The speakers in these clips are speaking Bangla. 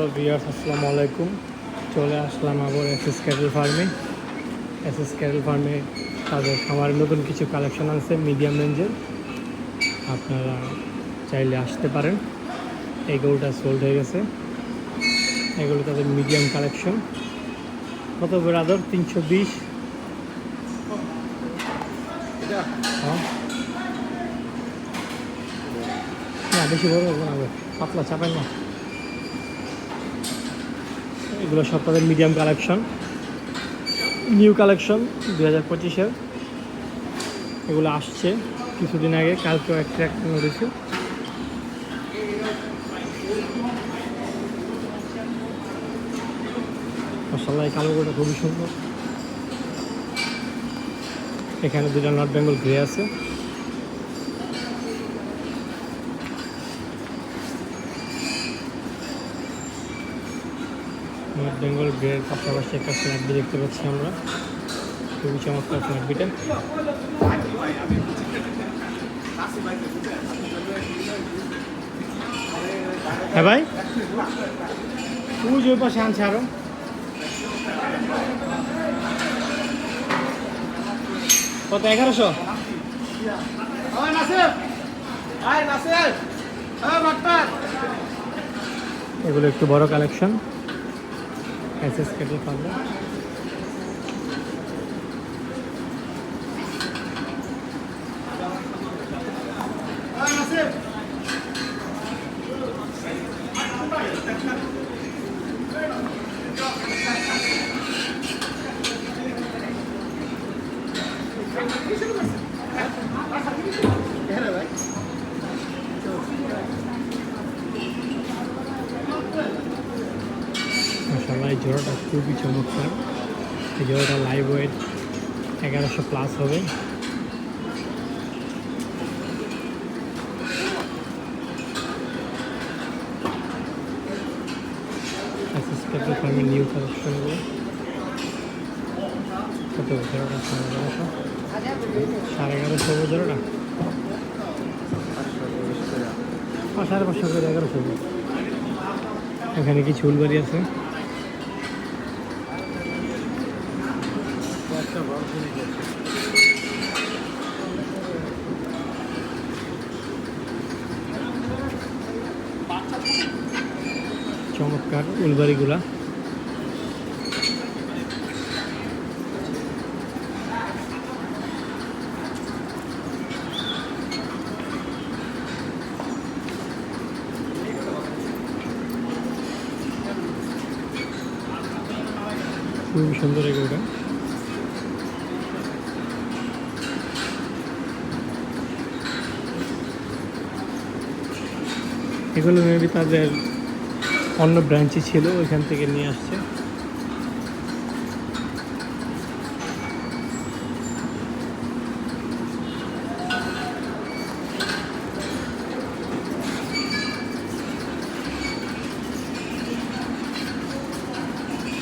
হ্যালো ভিউয়ার্স, আসসালামু আলাইকুম। চলে আসলাম আবার এস এস ক্যাটেল ফার্মে। এস এস ক্যাটেল ফার্মে তাদের খামারে নতুন কিছু কালেকশন আছে মিডিয়াম রেঞ্জের। আপনারা চাইলে আসতে পারেন। এই গরুটা সোল্ড হয়ে গেছে। এগুলো তাদের মিডিয়াম কালেকশন। কত বেড়াদর তিনশো বিশ। হ্যাঁ। না, বেশি বড় পাতলা চাপাই না। এগুলো সব তাদের মিডিয়াম কালেকশন নিউ কালেকশন দু হাজার পঁচিশের। এগুলো আসছে কিছুদিন আগে, কালকেও একটা একটা নড়েছে মশাল্লা এই কালো গোটা খুবই সুন্দর। এখানে দুটা নর্থ বেঙ্গল গ্রে আছে। বেঙ্গল গ্রের পাশাপাশি একটা ফ্ল্যাগবি দেখতে পাচ্ছি আমরা। খুবই চমৎকার ফ্ল্যাগবিটা হ্যাঁ ভাই? তুই যে পাশে আনছে আরও। কত এগারোশো? এগুলো একটু বড় কালেকশন এস এস কেটে পাবো মাসাল্লাহ এই জোড়াটা খুবই চমৎকার। এই জোড়াটা লাইভ ওয়েট এগারোশো প্লাস হবে। ফার্মের নিউ কালেকশনগুলো কত জোড়াটা সাড়ে এগারোশো। সাড়ে এগারোশো জোড়াটা সাড়ে পাঁচশো করে এগারোশো। এখানে কিছু উলবাড়ি আছে? উলবাড়িগুলা খুবই সুন্দর এগুলোটা এগুলো মেবি তাদের অন্য ব্রাঞ্চে ছিল, ওইখান থেকে নিয়ে আসছে।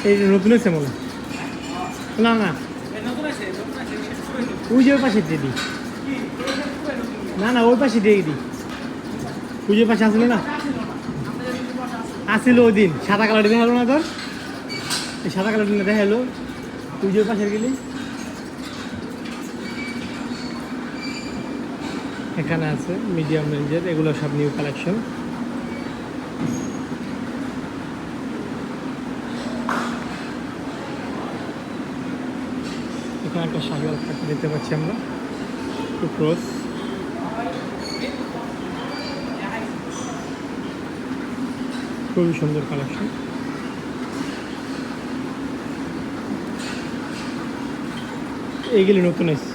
এই না না। ওই পাশে দিয়ে দিই। না না দিই। পাশে আসলে না? আসছিল ওই দিন। সাদা কালার দেখা হলো না তোর? এই সাদা কালার দেখা হলো তুই যে পাশে গেলি। এখানে আছে মিডিয়াম রেঞ্জের এগুলো সব নিউ কালেকশন এখানে একটা শাহিওয়াল দেখতে পাচ্ছি আমরা। টু ক্রস খুবই সুন্দর কালেকশন এইগুলি নতুন এসছে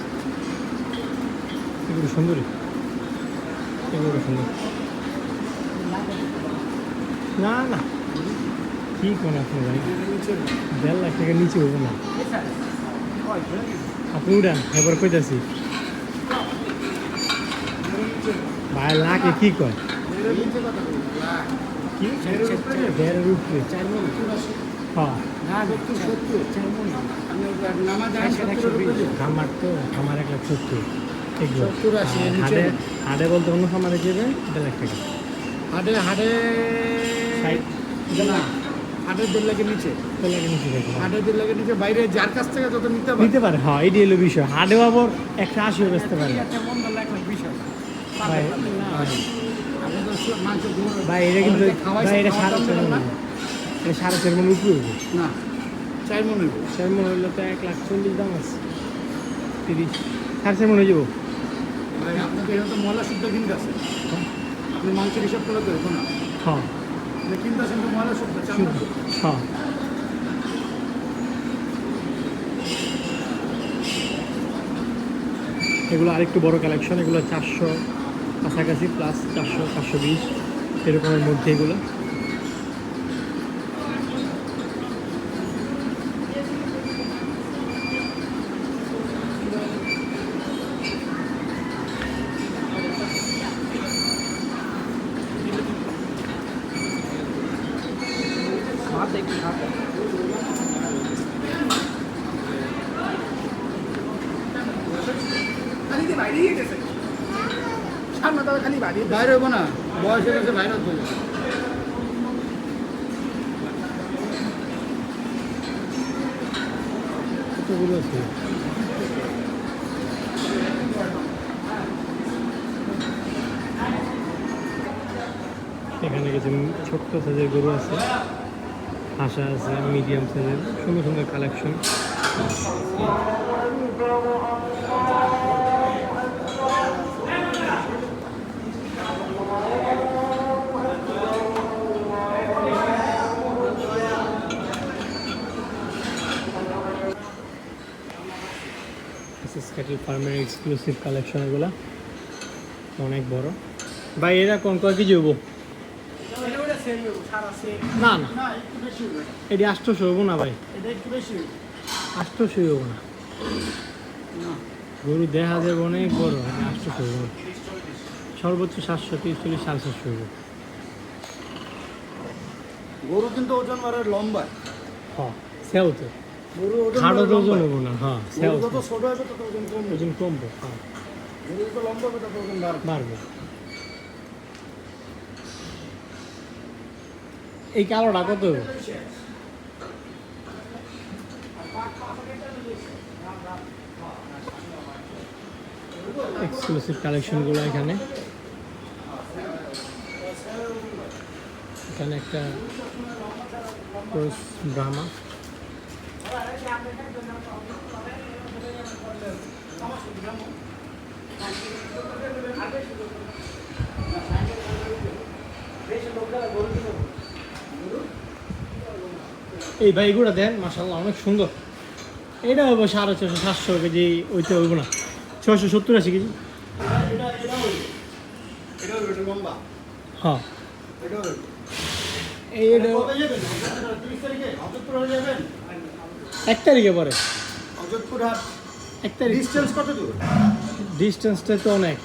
এগুলো সুন্দরী এগুলো সুন্দর। না না। কি কোন আপনি ভাই? দেড় লাখ টাকা নিচে হব না। আপনি উড়ান, এবার কইতাছি। ভাই, লাখে কি কয়? কি? দেড়ের উপরে হ্যাঁ। খামার তো খামার এক লাখ সত্তর। এগুলো। সত্তর আশি, আর নিচে হাটে হাটে বলতে অন্য খামারে যাবে দেড় লাখ টাকা। হাটে হাটে না আটের দেড় লাখের নিচে। তাহলে আগে নিচে দেখো দেড় লাখের নিচে বাইরে যার কাছ থেকে যত নিতে পারে। নিতে পারে হ্যাঁ এটি হলো বিষয়। হাটেও আবার একটা আশিও বেচতে পারে। একটা লাখ ভাই, এটা কিন্তু ভাই এটা খাওয়ার সাড়ে চার মন এটা সাড়ে চার মন উপরে? না চার মন হইব। চার মন হইলে তো এক লাখ চল্লিশ দাম আছে। তিরিশ। সাড়ে চার মন হয়ে যাব? ভাই আপনাকে এখানে তো ময়লা শুদ্ধ কিনতে আছে। আপনি মাংসের হিসাব করলে তো না। হ্যাঁ। কিনতে তো ময়লা শুদ্ধ। হ্যাঁ। এগুলো আরেকটু বড় কালেকশন এগুলো চারশো কাছাকাছি প্লাস চারশো চারশো বিশ এরকমের মধ্যে এগুলো। সামনে তারা খালি বাইরে বাইরে হব না, বয়স গেছে, বাইরে হতে আছে? এখানে কিছু ছোট্ট সাইজের গরু আছে, হাঁসা আছে মিডিয়াম সাইজের সুন্দর সুন্দর কালেকশন ক্যাটেল ফার্মের এক্সক্লুসিভ কালেকশন এগুলো। অনেক বড়। ভাই এরা কোন কয় কেজি হব না না। এটি আষ্টশো হব না ভাই। আষ্টশো হব না। গরু দেখা যাবে অনেক বড় আষ্টশো হব সর্বোচ্চ সাতশো তিরিশ চল্লিশ সাড়ে সাতশো হব গরু কিন্তু ওজন বাড়ে লম্বা। হ্যাঁ সেও তো। গরু ওজন। হব না হ্যাঁ যত ছোট হবে তত ওজন কমবে। ওজন কমবো হ্যাঁ। যত লম্বা হবে তত ওজন বাড়বে। এই কালোটা কত? এক্সক্লুসিভ কালেকশনগুলো এখানে। এখানে একটা ড্রামা এই ভাইগুলো দেন মাসাল্লাহ অনেক সুন্দর। এটা হব সাড়ে ছশো সাতশো কেজি ওইটা হইব না। ছশো সত্তর আশি কেজি। হ্যাঁ। এই এটা এক তারিখে পরে। অযোধপুর হাট এক তারিখ। ডিস্টেন্স কত দূর? ডিস্টেন্সটা তো অনেক।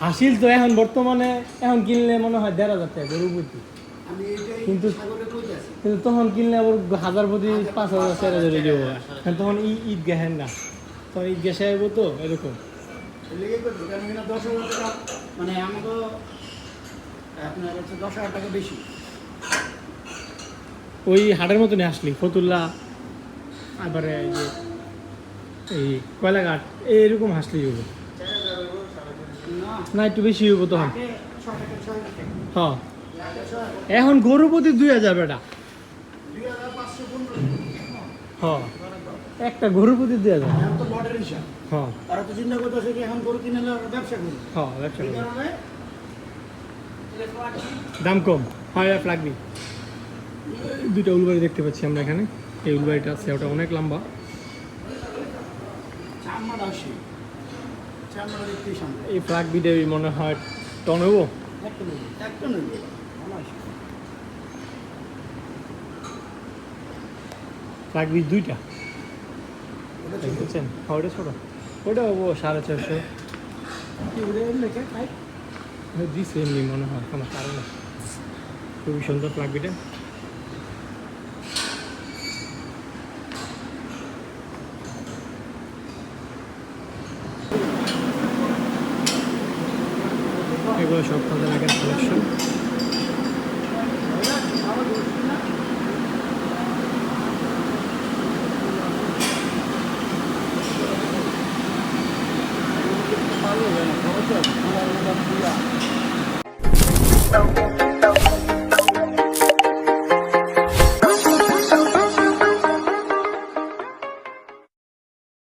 হাসিল তো এখন বর্তমানে এখন কিনলে মনে হয় দেড় হাজার টাকা গরু প্রতি। কিন্তু- কিন্তু তখন কিনলে আবার হাজার প্রতি পাঁচ হাজার চার হাজার হয়ে। যাব তখন ই ঈদ গেহেন না। তখন ঈদ গেছে তো এরকম। মানে আমাকে আপনার হচ্ছে দশ হাজার টাকা বেশি। ওই হাটের মতনই আসলি ফতুল্লা আবারে এই যে এই কয়লাঘাট এইরকম হাসলি হইব না। একটু বেশি হইব তখন। হ্যাঁ এখন গরু প্রতি দুই হাজার বেটা। হ্যাঁ একটা গরু প্রতি দুই হাজার। হ্যাঁ তারা তো চিন্তা করতেছে এখন গরু কিনে ব্যবসা করবে। হ্যাঁ ব্যবসা করবে। দাম কম। হয় এফ লাগবি দুইটা উলবাড়ি দেখতে পাচ্ছি আমরা এখানে। এই উলবাড়িটা আছে ওটা অনেক লম্বা। এই ফ্লাগ বিডে মনে হয় টন হব ভালো আসে ফ্লাগ বিড দুইটা। দেখছেন? হ্যাঁ ওটা ছোটো। ওটা হব সাড়ে চারশো দিছে এমনি মনে হয়, কোনো কারণে খুবই সুন্দর লাগবে বিটা এগুলো সব তাদের আগের কালেকশন